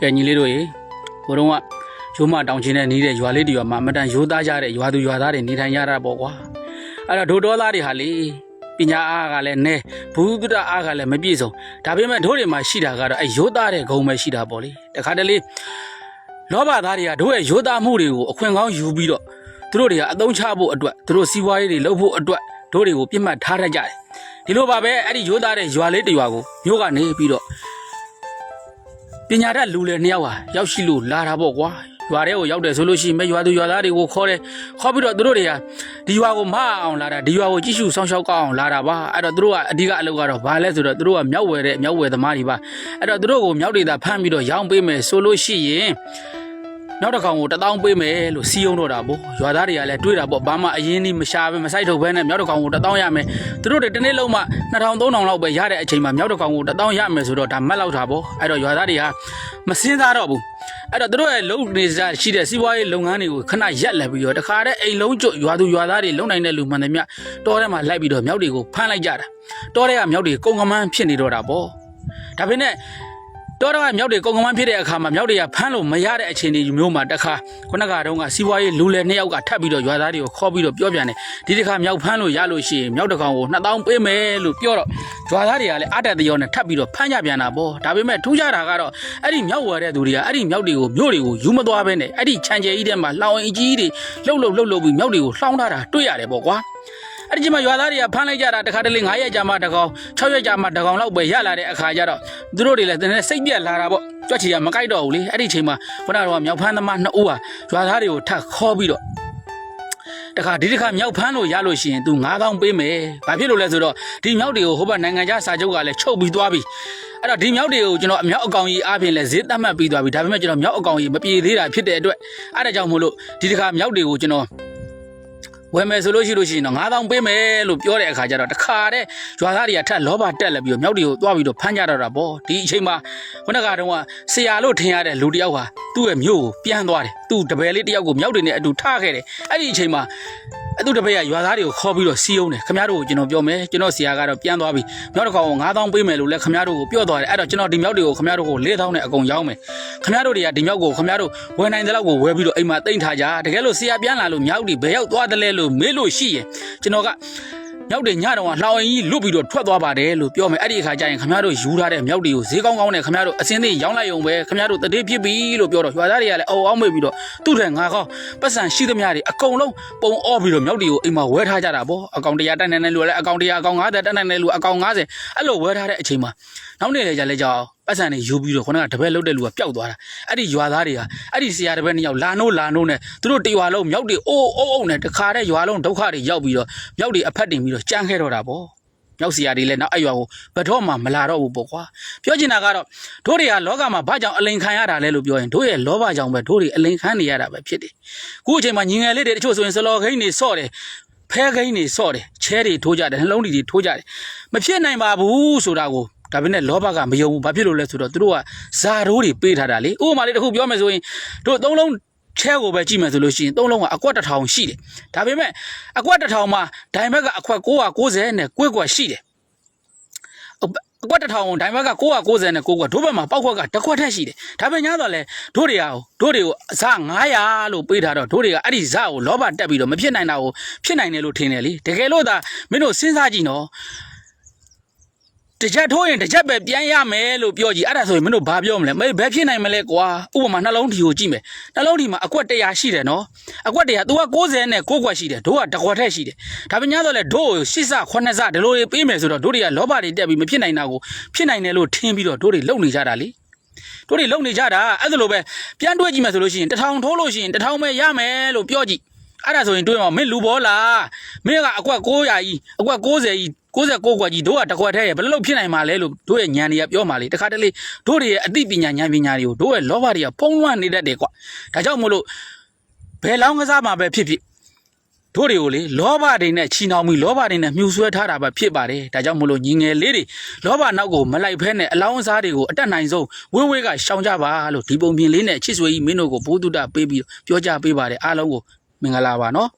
ကဲညီလေးတို့ရေဘိုးတော်ကရိုးမတောင်ချင်းနဲ့နေတဲ့ရွာလေးတရွာမှာအမတန်ရိုးသားကြတဲ့ရွာသူရွာသားတွေနေထိုင်ကြတာပေါ့ကွာအဲ့တော့ဒိုတော်သားတွေဟာလေပညာအားကလည်းနဲဘူးတုဒ္ဒအားကလည်းမပြည့်စုံဒါပေမဲ့တို့တွေမှာရှိတာကတော့အဲရိုးသားတဲ့ဂုံပဲရှိတာပေါ့လေတခါတလေလောဘသားတွေကတို့ရဲ့ရိုးသားမှုတွေကိုအခွင့်ကောင်းယူပြီးတော့သူတို့တွေကအသုံးချဖို့အတွက်သူတို့စီးပွားရေးတွေလုပ်ဖို့အတွက်တို့တွေကိုပြစ်မှတ်ထားတတ်ကြတယ်ဒီလိုပါပဲအဲ့ဒီရိုးသားတဲ့ရွာလေးတရွာကိုမြို့ကနေပြီးတော့ ပညာတတ်လူလေနှစ်ယောက်ဟာရောက်ရှိလို့လာတာပေါ့ကွာရွာထဲကိုရောက်တယ်ဆိုလို့ရှိရင်မဲ့ရွာသူရွာသားတွေကိုခေါ်တယ်ခေါ်ပြီးတော့သူတို့တွေကဒီရွာကိုမအောင်လာတာဒီရွာကိုကြည့်ရှုဆောင်ရှောက်ကောင်းအောင်လာတာပါအဲ့တော့သူတို့ကအဓိကအလုပ်ကတော့ဘာလဲဆိုတော့သူတို့ကမြောက်ဝယ်တဲ့မြောက်ဝယ်သမားတွေပါအဲ့တော့သူတို့ကိုမြောက်ဒေတာဖမ်းပြီးတော့ရောင်းပေးမယ်ဆိုလို့ရှိရင် နောက်တစ်ကောင်ကို1000ပေးမယ်လို့စီးယုံတော့တာပေါ့ရွာသားတွေကလည်းတွေးတာပေါ့ဘာမှအရင်ကြီးမရှာပဲမဆိုင်ထုတ်ဘဲနဲ့မြောက်တစ်ကောင်ကို1000ရမယ်သူတို့တွေတစ်နေ့လုံးမှ2000 3000လောက်ပဲရတဲ့အချိန်မှာမြောက်တစ်ကောင်ကို1000ရမယ်ဆိုတော့ဒါမက်လောက်တာပေါ့အဲ့တော့ရွာသားတွေကမစင်းစားတော့ဘူးအဲ့တော့သူတို့ရဲ့လုံနေစားရှိတဲ့စီးပွားရေးလုပ်ငန်းတွေကိုခဏရက်လက်ပြီးတော့တခါတည်းအိမ်လုံးကျွတ်ရွာသူရွာသားတွေလုံနိုင်တဲ့လူမှန်တယ်မြတောထဲမှာလိုက်ပြီးတော့မြောက်တွေကိုဖမ်းလိုက်ကြတာတောထဲကမြောက်တွေကုံကမန်းဖြစ်နေတော့တာပေါ့ဒါပေမဲ့ တောတော့မြောက်တွေကုံကမန်းဖြစ်တဲ့အခါမှာမြောက်တွေကဖမ်းလို့မရတဲ့အခြေအနေမျိုးမှာတခါခုနကတုန်းကစီးပွားရေးလူလယ်နှစ်ယောက်ကထပ်ပြီးတော့ရွာသားတွေကိုခေါ်ပြီးတော့ပြောပြန်တယ်ဒီတစ်ခါမြောက်ဖမ်းလို့ရလို့ရှိရင်မြောက်တစ်ကောင်ကို2000ပေးမယ်လို့ပြောတော့ရွာသားတွေကလည်းအတက်တရောနဲ့ထပ်ပြီးတော့ဖမ်းကြပြန်တာပေါ့ဒါပေမဲ့ထူးခြားတာကတော့အဲ့ဒီမြောက်ဝယ်တဲ့သူတွေကအဲ့ဒီမြောက်တွေကိုမြို့တွေကိုယူမသွားဘဲနဲ့အဲ့ဒီခြံကျဲကြီးထဲမှာလောင်အင်ကြီးတွေလှုပ်လှုပ်လှုပ်လှုပ်ပြီးမြောက်တွေကိုလှောင်းထားတာတွေ့ရတယ်ပေါ့ကွာ အဲ့ဒီချိန်မှာရွာသားတွေကဖမ်းလိုက်ကြတာတစ်ခါတလေ9ရက်ကြာမှတစ်ကောင်6ရက်ကြာမှတစ်ကောင်လောက်ပဲရလာတဲ့အခါကျတော့သူတို့တွေလည်းတနေ့စိတ်ပြက်လာတာပေါ့ကြွက်ချီကမကြိုက်တော့ဘူးလေအဲ့ဒီချိန်မှာခုနကတော့မြောက်ဖမ်းသမားနှစ်ဦးဟာရွာသားတွေကိုထပ်ခေါ်ပြီးတော့တခါဒီတစ်ခါမြောက်ဖမ်းလို့ရလို့ရှိရင် तू 9000ပေးမယ်။ဘာဖြစ်လို့လဲဆိုတော့ဒီမြောက်တွေကိုဟိုဘက်နိုင်ငံခြားစာချုပ်ကလည်းချုပ်ပြီးသွားပြီ။အဲ့တော့ဒီမြောက်တွေကိုကျွန်တော်အမြောက်အကောင်ကြီးအားဖြင့်လည်းဈေးသတ်မှတ်ပြီးသွားပြီ။ဒါပေမဲ့ကျွန်တော်မြောက်အကောင်ကြီးမပြေသေးတာဖြစ်တဲ့အတွက်အဲ့ဒါကြောင့်မို့လို့ဒီတစ်ခါမြောက်တွေကိုကျွန်တော် ဝယ်မယ်ဆိုလို့ရှိလို့ရှိရင်တော့9000ပေးမယ်လို့ပြောတဲ့အခါကျတော့တခါတည်းရွာသားတွေကထက်လောဘတက်လာပြီးတော့မြောက်တွေကိုသွားပြီးတော့ဖမ်းကြတော့တာပေါ့ဒီအချိန်မှာခုနကတုန်းကဆရာလို့ထင်ရတဲ့လူတစ်ယောက်ဟာသူ့ရဲ့မြို့ကိုပြန်သွားတယ်သူ့တပည့်လေးတစ်ယောက်ကိုမြောက်တွေနဲ့အတူထားခဲ့တယ်အဲ့ဒီအချိန်မှာ အဲ့သူတပည့်ကရွာသားတွေကိုခေါ်ပြီးတော့စီးအောင်တယ်ခမရတို့ကိုကျွန်တော်ပြောမယ်ကျွန်တော်ဆရာကတော့ပြန်သွားပြီမြောက်တစ်ကောင်ကို9000ပေးမယ်လို့လည်းခမရတို့ကိုပြောသွားတယ်အဲ့တော့ကျွန်တော်ဒီမြောက်တွေကိုခမရတို့ကို4000နဲ့အကုန်ရောင်းမယ်ခမရတို့တွေကဒီမြောက်ကိုခမရတို့ဝယ်နိုင်တဲ့လောက်ကိုဝယ်ပြီးတော့အိမ်မှာတိမ့်ထားကြတကယ်လို့ဆရာပြန်လာလို့မြောက်တွေဘယ်ရောက်သွားတယ်လဲလို့မေးလို့ရှိရင်ကျွန်တော်က မြောက်တွေညတော့လှောင်ရင်ကြီးလွတ်ပြီးတော့ထွက်သွားပါတယ်လို့ပြောမယ်အဲ့ဒီအခါကျရင်ခမရတို့ယူထားတဲ့မြောက်တွေကိုဈေးကောင်းကောင်းနဲ့ခမရတို့အစင်းသေးရောင်းလိုက်ရုံပဲခမရတို့တတိဖြစ်ပြီလို့ပြောတော့ရွာသားတွေကလည်းအော်အောက်မေ့ပြီးတော့သူ့ထက်ငါကောင်းပတ်စံရှိသမျှတွေအကုန်လုံးပုံအောပြီးတော့မြောက်တွေကိုအိမ်မှာဝဲထားကြတာပေါ့အကောင်တရားတက်နိုင်တဲ့လူကလည်းအကောင်တရားအကောင်90တက်နိုင်တဲ့လူအကောင်90အဲ့လိုဝဲထားတဲ့အချိန်မှာနောက်နေ့လေကြလဲကြောက် ပတ်စံတွေယူပြီးတော့ခொနကတပည့်လုတ်တဲ့လူကပျောက်သွားတာအဲ့ဒီရွာသားတွေကအဲ့ဒီဆရာတပည့်နှစ်ယောက်လာနိုးလာနိုးနဲ့သူတို့တရွာလုံးမြောက်တွေအိုးအိုးအိုးနဲ့တခါတည်းရွာလုံးဒုက္ခတွေရောက်ပြီးတော့မြောက်တွေအဖက်တင်ပြီးတော့ကြမ်းခဲတော့တာပေါ့မြောက်စီယာတွေလည်းနောက်အဲ့ရွာကိုဘယ်တော့မှမလာတော့ဘူးပေါ့ကွာပြောချင်တာကတော့တို့တွေကလောကမှာဘာကြောင့်အလိန်ခံရတာလဲလို့ပြောရင်တို့ရဲ့လောဘကြောင့်ပဲတို့တွေအလိန်ခံနေရတာပဲဖြစ်တယ်ခုအချိန်မှာညီငယ်လေးတွေတချို့ဆိုရင်စလော်ခိန်းတွေဆော့တယ်ဖဲခိန်းတွေဆော့တယ်ချဲတွေထိုးကြတယ်နှလုံးတွေထိုးကြတယ်မဖြစ်နိုင်ပါဘူးဆိုတာကို ဒါပေမဲ့လောဘကမယုံဘူးဘာဖြစ်လို့လဲဆိုတော့တို့ကဇာတိုးတွေပေးထားတာလေဥပမာလေးတစ်ခုပြောမယ်ဆိုရင်တို့သုံးလုံးချဲကိုပဲကြည့်မယ်ဆိုလို့ရှိရင်သုံးလုံးကအကွက်တစ်ထောင်ရှိတယ်ဒါပေမဲ့အကွက်တစ်ထောင်မှာဒိုင်ဘက်ကအခွက်990နဲ့ကွက်ကွက်ရှိတယ်အကွက်တစ်ထောင်ကိုဒိုင်ဘက်က990နဲ့9ကွက်ဒို့ဘက်မှာပောက်ခွက်ကတစ်ခွက်ထက်ရှိတယ်ဒါပေမဲ့ညာတော့လေဒို့တွေကဒို့တွေကိုအစ900လို့ပေးထားတော့ဒို့တွေကအဲ့ဒီဇကိုလောဘတက်ပြီးတော့မဖြစ်နိုင်တာကိုဖြစ်နိုင်တယ်လို့ထင်တယ်လေတကယ်လို့သာမင်းတို့စဉ်းစားကြည့်နော် တစ်ချက်ထိုးရင်တစ်ချက်ပဲပြန်ရမယ်လို့ပြောကြည့်အဲ့ဒါဆိုရင်မင်းတို့ဘာပြောမလဲမေးဘယ်ဖြစ်နိုင်မလဲကွာဥပမာနှလုံးထီကိုကြည့်မယ်နှလုံးထီမှာအကွက်100ရှိတယ်နော်အကွက်100 तू က90နဲ့6ကွက်ရှိတယ်တို့ကတစ်ခွက်ထက်ရှိတယ်ဒါပေမဲ့ညာတော့လေတို့8စ9စဒီလိုတွေပေးမယ်ဆိုတော့တို့တွေကလောဘတွေတက်ပြီးမဖြစ်နိုင်တာကိုဖြစ်နိုင်တယ်လို့ထင်ပြီးတော့တို့တွေလုံနေကြတာလေတို့တွေလုံနေကြတာအဲ့ဒါလိုပဲပြန်တွေးကြည့်မယ်ဆိုလို့ရှိရင်တစ်ထောင်ထိုးလို့ရှိရင်တစ်ထောင်ပဲရမယ်လို့ပြောကြည့်အဲ့ဒါဆိုရင်တွေးမှာမင်းလူဘောလားမင်းကအကွက်900ကြီးအကွက်90ကြီး 69ကွက်ကြီးတို့ကတစ်ခွက်ထဲရဘယ်လိုလုပ်ဖြစ်နိုင်မှာလဲလို့တို့ရဲ့ညံတွေကပြောမှာလေတခါတလေတို့တွေရဲ့အသိပညာဉာဏ်ပညာတွေကိုတို့ရဲ့လောဘတွေကဖုံးလွှမ်းနေတတ်တယ်ကွာဒါကြောင့်မို့လို့ဘယ်လောင်းကစားမှာပဲဖြစ်ဖြစ်တို့တွေကိုလေလောဘတွေနဲ့ချီနှောင်ပြီးလောဘတွေနဲ့မြှူဆွဲထားတာပဲဖြစ်ပါတယ်ဒါကြောင့်မို့လို့ညီငယ်လေးတွေလောဘနောက်ကိုမလိုက်ဖဲနဲ့အလောင်းအစားတွေကိုအတက်နိုင်ဆုံးဝေးဝေးကရှောင်ကြပါလို့ဒီပုံပြင်လေးနဲ့ချစ်ဆွေကြီးမင်းတို့ကိုဘိုးတုဒ္ဒပေးပြီးပြောကြပေးပါတယ်အားလုံးကိုမင်္ဂလာပါနော်